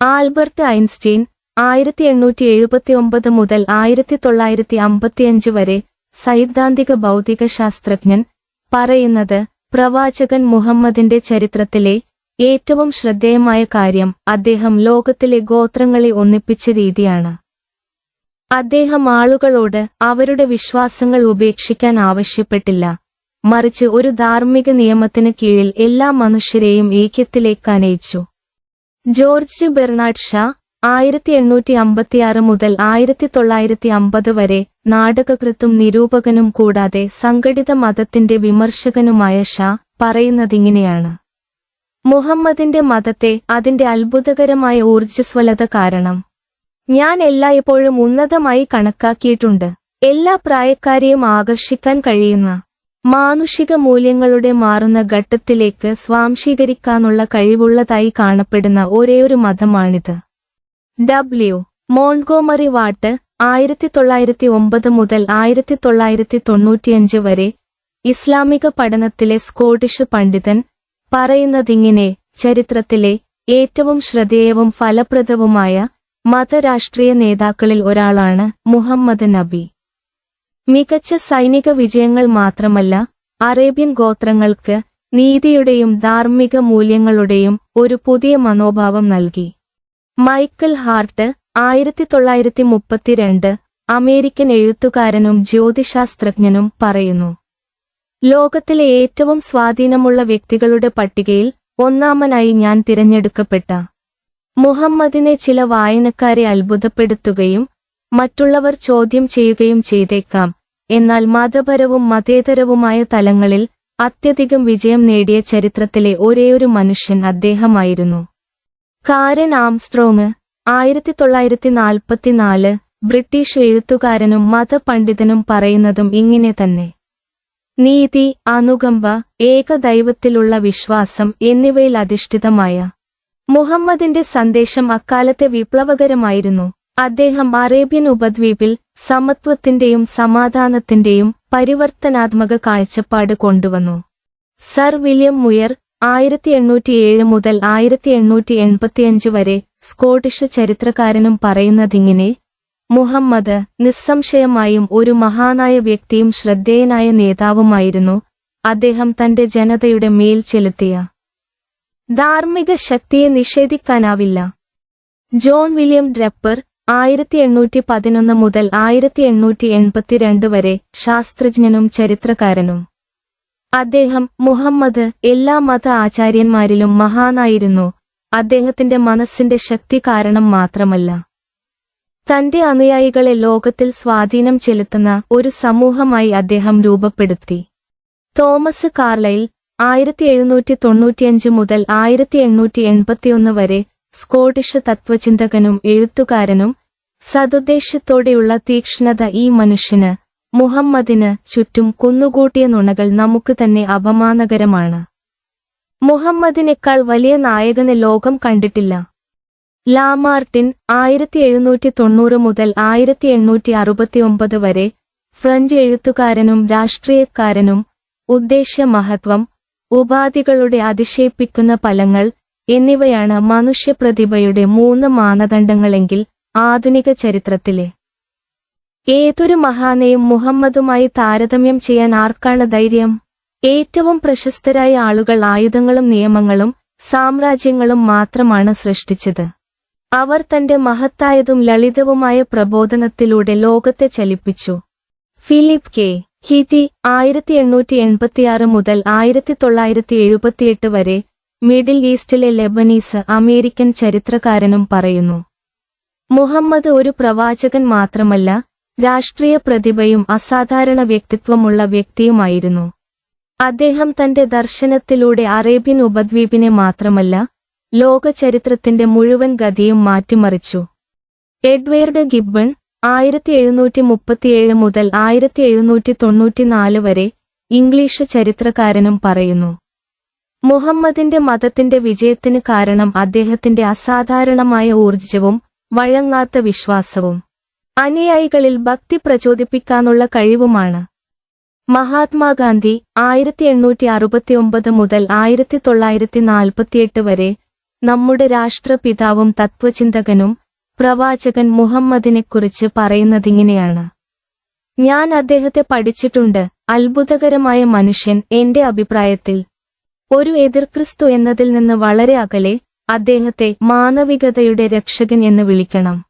Albert Einstein ആയിരത്തി എണ്ണൂറ്റി എഴുപത്തി ഒമ്പത് മുതൽ ആയിരത്തി തൊള്ളായിരത്തി അമ്പത്തിയഞ്ച് വരെ സൈദ്ധാന്തിക ഭൗതിക ശാസ്ത്രജ്ഞൻ പറയുന്നത് പ്രവാചകൻ മുഹമ്മദിന്റെ ചരിത്രത്തിലെ ഏറ്റവും ശ്രദ്ധേയമായ കാര്യം അദ്ദേഹം ലോകത്തിലെ ഗോത്രങ്ങളെ ഒന്നിപ്പിച്ച രീതിയാണ്. അദ്ദേഹം ആളുകളോട് അവരുടെ വിശ്വാസങ്ങൾ ഉപേക്ഷിക്കാൻ ആവശ്യപ്പെട്ടില്ല. മറിച്ച് ഒരു ധാർമ്മിക നിയമത്തിന് കീഴിൽ എല്ലാ മനുഷ്യരെയും ഏക്യത്തിലേക്ക് അനയിച്ചു. ജോർജ് ബെർണാഡ് ഷാ ആയിരത്തി എണ്ണൂറ്റി അമ്പത്തിയാറ് മുതൽ ആയിരത്തി തൊള്ളായിരത്തി അമ്പത് വരെ നാടകകൃത്തും നിരൂപകനും കൂടാതെ സംഘടിത മതത്തിന്റെ വിമർശകനുമായ ഷാ പറയുന്നതിങ്ങനെയാണ്. മുഹമ്മദിന്റെ മതത്തെ അതിന്റെ അത്ഭുതകരമായ ഊർജസ്വലത കാരണം ഞാൻ എല്ലായ്പ്പോഴും ഉന്നതമായി കണക്കാക്കിയിട്ടുണ്ട്. എല്ലാ പ്രായക്കാരെയും ആകർഷിക്കാൻ കഴിയുന്ന മാനുഷിക മൂല്യങ്ങളുടെ മാറുന്ന ഘട്ടത്തിലേക്ക് സ്വാംശീകരിക്കാനുള്ള കഴിവുള്ളതായി കാണപ്പെടുന്ന ഒരേയൊരു മതമാണിത്. ഡബ്ല്യു മോൺഗോമറി വാട്ട് ആയിരത്തി തൊള്ളായിരത്തി ഒമ്പത് മുതൽ ആയിരത്തി തൊള്ളായിരത്തി തൊണ്ണൂറ്റിയഞ്ച് വരെ ഇസ്ലാമിക പഠനത്തിലെ സ്കോട്ടിഷ് പണ്ഡിതൻ പറയുന്നതിങ്ങനെ ചരിത്രത്തിലെ ഏറ്റവും ശ്രദ്ധേയവും ഫലപ്രദവുമായ മതരാഷ്ട്രീയ നേതാക്കളിൽ ഒരാളാണ് മുഹമ്മദ് നബി. മികച്ച സൈനിക വിജയങ്ങൾ മാത്രമല്ല അറേബ്യൻ ഗോത്രങ്ങൾക്ക് നീതിയുടെയും ധാർമ്മിക മൂല്യങ്ങളുടെയും ഒരു പുതിയ മനോഭാവം നൽകി. മൈക്കൽ ഹാർട്ട് ആയിരത്തി തൊള്ളായിരത്തി മുപ്പത്തിരണ്ട് അമേരിക്കൻ എഴുത്തുകാരനും ജ്യോതിശാസ്ത്രജ്ഞനും പറയുന്നു ലോകത്തിലെ ഏറ്റവും സ്വാധീനമുള്ള വ്യക്തികളുടെ പട്ടികയിൽ ഒന്നാമനായി ഞാൻ തിരഞ്ഞെടുക്കപ്പെട്ട. മുഹമ്മദിനെ ചില വായനക്കാരെ അത്ഭുതപ്പെടുത്തുകയും മറ്റുള്ളവർ ചോദ്യം ചെയ്യുകയും ചെയ്തേക്കാം. എന്നാൽ മതപരവും മതേതരവുമായ തലങ്ങളിൽ അത്യധികം വിജയം നേടിയ ചരിത്രത്തിലെ ഒരേയൊരു മനുഷ്യൻ അദ്ദേഹമായിരുന്നു. കാരൻ ആംസ്ട്രോങ് ആയിരത്തി തൊള്ളായിരത്തി നാൽപ്പത്തിനാല് ബ്രിട്ടീഷ് എഴുത്തുകാരനും മതപണ്ഡിതനും പറയുന്നതും ഇങ്ങനെ തന്നെ. നീതി അനുകമ്പ ഏകദൈവത്തിലുള്ള വിശ്വാസം എന്നിവയിൽ അധിഷ്ഠിതമായ മുഹമ്മദിന്റെ സന്ദേശം അക്കാലത്തെ വിപ്ലവകരമായിരുന്നു. അദ്ദേഹം അറേബ്യൻ ഉപദ്വീപിൽ സമത്വത്തിന്റെയും സമാധാനത്തിന്റെയും പരിവർത്തനാത്മക കാഴ്ചപ്പാട് കൊണ്ടുവന്നു. സർ വില്യം മുയർ ആയിരത്തി എണ്ണൂറ്റിയേഴ് മുതൽ ആയിരത്തി എണ്ണൂറ്റി എൺപത്തിയഞ്ച് വരെ സ്കോട്ടിഷ് ചരിത്രകാരനും പറയുന്നതിങ്ങനെ മുഹമ്മദ് നിസ്സംശയമായും ഒരു മഹാനായ വ്യക്തിയും ശ്രദ്ധേയനായ നേതാവുമായിരുന്നു അദ്ദേഹം തന്റെ ജനതയുടെ മേൽ ചെലുത്തിയ. ധാർമ്മിക ശക്തിയെ നിഷേധിക്കാനാവില്ല. ജോൺ വില്യം ഡ്രപ്പർ ആയിരത്തി എണ്ണൂറ്റി പതിനൊന്ന് മുതൽ ആയിരത്തി എണ്ണൂറ്റി എൺപത്തിരണ്ട് വരെ ശാസ്ത്രജ്ഞനും ചരിത്രകാരനും. അദ്ദേഹം മുഹമ്മദ് എല്ലാ മത ആചാര്യന്മാരിലും മഹാനായിരുന്നു. അദ്ദേഹത്തിന്റെ മനസ്സിന്റെ ശക്തി കാരണം മാത്രമല്ല. തന്റെ അനുയായികളെ ലോകത്തിൽ സ്വാധീനം ചെലുത്തുന്ന ഒരു സമൂഹമായി അദ്ദേഹം രൂപപ്പെടുത്തി. തോമസ് കാർലൈൽ ആയിരത്തി എഴുന്നൂറ്റി തൊണ്ണൂറ്റിയഞ്ച് മുതൽ ആയിരത്തി എണ്ണൂറ്റി എൺപത്തിയൊന്ന് വരെ സ്കോട്ടിഷ് തത്വചിന്തകനും എഴുത്തുകാരനും സതുദ്ദേശത്തോടെയുള്ള തീക്ഷ്ണത ഈ മനുഷ്യന് മുഹമ്മദിന് ചുറ്റും കുന്നുകൂട്ടിയ നുണകൾ നമുക്ക് തന്നെ അപമാനകരമാണ്. മുഹമ്മദിനേക്കാൾ വലിയ നായകനെ ലോകം കണ്ടിട്ടില്ല. ലാമാർട്ടിൻ ആയിരത്തി എഴുന്നൂറ്റി തൊണ്ണൂറ് മുതൽ ആയിരത്തി എണ്ണൂറ്റി അറുപത്തിയൊമ്പത് വരെ ഫ്രഞ്ച് എഴുത്തുകാരനും രാഷ്ട്രീയക്കാരനും ഉദ്ദേശ്യ മഹത്വം ഉപാധികളുടെ അതിശയിപ്പിക്കുന്ന ഫലങ്ങൾ എന്നിവയാണ് മനുഷ്യപ്രതിഭയുടെ മൂന്ന് മാനദണ്ഡങ്ങളെങ്കിൽ ആധുനിക ചരിത്രത്തിലെ. ഏതൊരു മഹാനെയും മുഹമ്മദുമായി താരതമ്യം ചെയ്യാൻ ആർക്കാണ് ധൈര്യം? ഏറ്റവും പ്രശസ്തരായ ആളുകൾ ആയുധങ്ങളും നിയമങ്ങളും സാമ്രാജ്യങ്ങളും മാത്രമാണ് സൃഷ്ടിച്ചത്. അവർ തന്റെ മഹത്തായതും ലളിതവുമായ പ്രബോധനത്തിലൂടെ ലോകത്തെ ചലിപ്പിച്ചു. Philip K. ഹിറ്റി ആയിരത്തി എണ്ണൂറ്റി എൺപത്തിയാറ് മുതൽ ആയിരത്തി തൊള്ളായിരത്തി എഴുപത്തിയെട്ട് വരെ മിഡിൽ ഈസ്റ്റിലെ ലെബനീസ് അമേരിക്കൻ ചരിത്രകാരനും പറയുന്നു. മുഹമ്മദ് ഒരു പ്രവാചകൻ മാത്രമല്ല രാഷ്ട്രീയ പ്രതിഭയും അസാധാരണ വ്യക്തിത്വമുള്ള വ്യക്തിയുമായിരുന്നു. അദ്ദേഹം തന്റെ ദർശനത്തിലൂടെ അറേബ്യൻ ഉപദ്വീപിനെ മാത്രമല്ല ലോക ചരിത്രത്തിന്റെ മുഴുവൻ ഗതിയും മാറ്റിമറിച്ചു. എഡ്വേർഡ് ഗിബ്ബൺ ആയിരത്തി എഴുന്നൂറ്റി മുപ്പത്തിയേഴ് മുതൽ ആയിരത്തി എഴുന്നൂറ്റി തൊണ്ണൂറ്റിനാല് വരെ ഇംഗ്ലീഷ് ചരിത്രകാരനും പറയുന്നു. മുഹമ്മദിന്റെ മതത്തിന്റെ വിജയത്തിന് കാരണം അദ്ദേഹത്തിന്റെ അസാധാരണമായ ഊർജവും വഴങ്ങാത്ത വിശ്വാസവും അനുയായികളിൽ ഭക്തി പ്രചോദിപ്പിക്കാനുള്ള കഴിവുമാണ്. മഹാത്മാഗാന്ധി ആയിരത്തി എണ്ണൂറ്റി അറുപത്തിയൊമ്പത് മുതൽ ആയിരത്തി തൊള്ളായിരത്തി നാൽപ്പത്തിയെട്ട് വരെ നമ്മുടെ രാഷ്ട്രപിതാവും തത്വചിന്തകനും പ്രവാചകൻ മുഹമ്മദിനെക്കുറിച്ച് പറയുന്നതിങ്ങനെയാണ്. ഞാൻ അദ്ദേഹത്തെ പഠിച്ചിട്ടുണ്ട്. അത്ഭുതകരമായ മനുഷ്യൻ എന്റെ അഭിപ്രായത്തിൽ ഒരു എതിർക്രിസ്തു എന്നതിൽ നിന്ന് വളരെ അകലെ അദ്ദേഹത്തെ മാനവികതയുടെ രക്ഷകൻ എന്ന് വിളിക്കണം.